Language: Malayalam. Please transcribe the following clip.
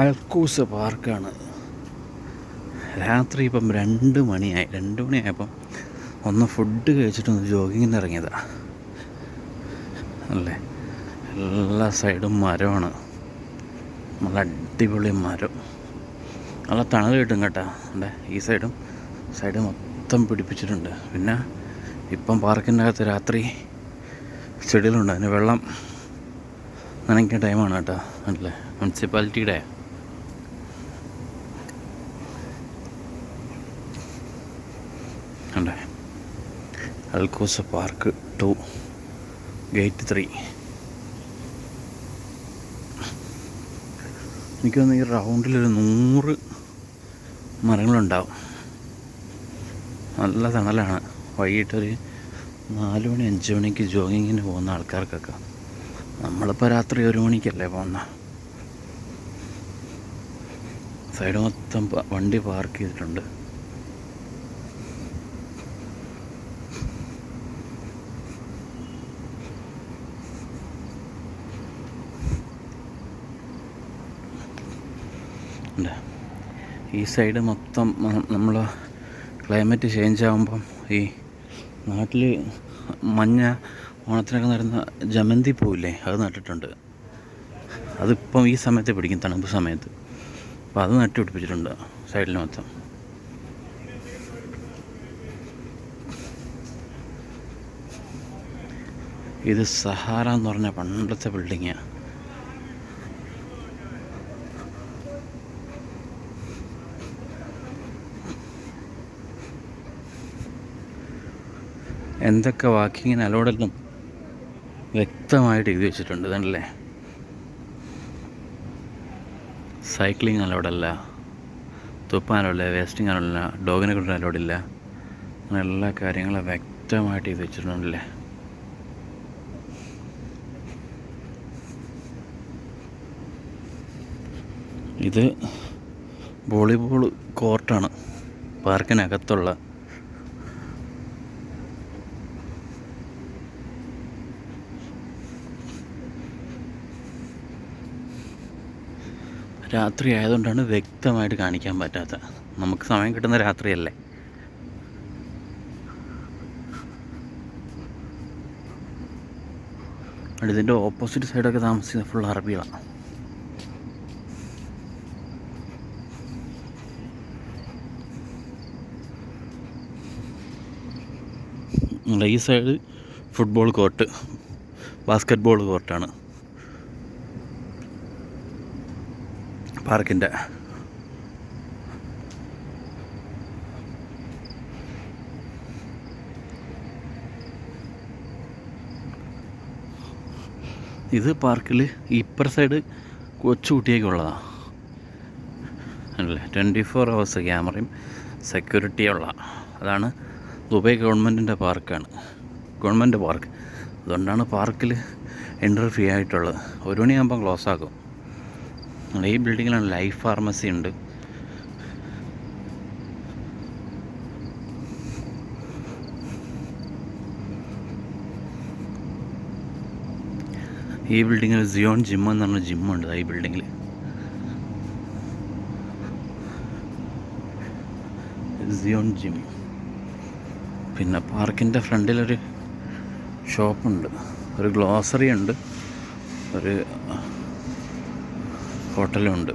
അൽക്കൂസ പാർക്കാണ്. രാത്രി ഇപ്പം രണ്ട് മണിയായി. രണ്ട് മണിയായപ്പം ഒന്ന് ഫുഡ് കഴിച്ചിട്ട് കഴിച്ചിട്ടൊന്ന് ജോഗിങ്ങിന് ഇറങ്ങിയതാണ് അല്ലേ? എല്ലാ സൈഡും മരമാണ്. നല്ല അടിപൊളി മരം. നല്ല തണൽ കിട്ടും കേട്ടോ. അല്ലേ? ഈ സൈഡും സൈഡ് മൊത്തം പിടിപ്പിച്ചിട്ടുണ്ട്. പിന്നെ ഇപ്പം പാർക്കിന്റെ അകത്ത് രാത്രി ചെടികളുണ്ട്. അതിന് വെള്ളം നനയ്ക്കുന്ന ടൈമാണ് കേട്ടോ. അല്ലേ? മുനിസിപ്പാലിറ്റിയുടെ അല്ലേ Al Quoz park two gate three. എനിക്ക് തോന്നുന്നു ഈ റൗണ്ടിലൊരു നൂറ് മരങ്ങളുണ്ടാവും. നല്ല തണലാണ്. വൈകിട്ടൊരു നാല് മണി അഞ്ച് മണിക്ക് ജോഗിങ്ങിന് പോകുന്ന ആൾക്കാർക്കൊക്കെ. നമ്മളിപ്പോൾ രാത്രി ഒരു മണിക്കല്ലേ പോകുന്ന? സൈഡ് മൊത്തം വണ്ടി പാർക്ക് ചെയ്തിട്ടുണ്ട്. ഉണ്ട്. ഈ സൈഡ് മൊത്തം നമ്മൾ ക്ലൈമറ്റ് ചേഞ്ച് ആകുമ്പം ഈ നാട്ടിൽ മഞ്ഞ ഓണത്തിനൊക്കെ നടന്ന ജമന്തി പൂവില്ലേ അത് നട്ടിട്ടുണ്ട്. അതിപ്പം ഈ സമയത്ത് പിടിക്കും തണുപ്പ് സമയത്ത്. അപ്പോൾ അത് നട്ടി പിടിപ്പിച്ചിട്ടുണ്ട് സൈഡിൽ മൊത്തം. ഇത് സഹാറ എന്ന് പറഞ്ഞ പണ്ടത്തെ ബിൽഡിങ്ങാണ് എന്തൊക്കെ വാക്കിങ്ങിന് അലോടെല്ലാം വ്യക്തമായിട്ട് എഴുതി വെച്ചിട്ടുണ്ട് ഇതല്ലേ? സൈക്ലിംഗ് അലോഡല്ല തുപ്പാൻ അലോഡില്ല വേസ്റ്റിംഗ് അലോഡില്ല ഡോഗിനെ കൊണ്ട് അലോഡില്ല അങ്ങനെ എല്ലാ കാര്യങ്ങളും വ്യക്തമായിട്ട് എഴുതി വെച്ചിട്ടുണ്ടല്ലേ? ഇത് വോളിബോൾ കോർട്ടാണ് പാർക്കിനകത്തുള്ള രാത്രി ആയതുകൊണ്ടാണ് വ്യക്തമായിട്ട് കാണിക്കാൻ പറ്റാത്തത് നമുക്ക് സമയം കിട്ടുന്ന രാത്രിയല്ലേ? ഇതിന്റെ ഓപ്പോസിറ്റ് സൈഡൊക്കെ താമസിക്കുന്ന ഫുൾ അറബികളാണ് ഈ side football court basketball കോർട്ടാണ് പാർക്കിന്റെ ഇത് പാർക്കിൽ ഇപ്പുറ സൈഡ് കൊച്ചുകുട്ടിയൊക്കെ ഉള്ളതാണ് അല്ലേ? ട്വന്റി ഫോർ അവേഴ്സ് ക്യാമറയും സെക്യൂരിറ്റിയുള്ള അതാണ് ദുബൈ ഗവൺമെന്റിന്റെ പാർക്കാണ്. Government park. അതുകൊണ്ടാണ് പാർക്കിൽ എൻട്രി ഫ്രീ ആയിട്ടുള്ളത്. ഒരു മണിയാകുമ്പം ക്ലോസ് ആക്കും ഈ ബിൽഡിങ്ങിലാണ് ലൈഫ് ഫാർമസി ഉണ്ട്. ഈ ബിൽഡിങ്ങിൽ സിയോൺ ജിം എന്ന് പറഞ്ഞ ജിമ്മുണ്ട് ഈ ബിൽഡിങ്ങിൽ സിയോൺ ജിം പിന്നെ പാർക്കിന്റെ ഫ്രണ്ടിലൊരു ഷോപ്പുണ്ട് ഒരു ഗ്ലോസറി ഉണ്ട്. ഒരു ഹോട്ടലുണ്ട്.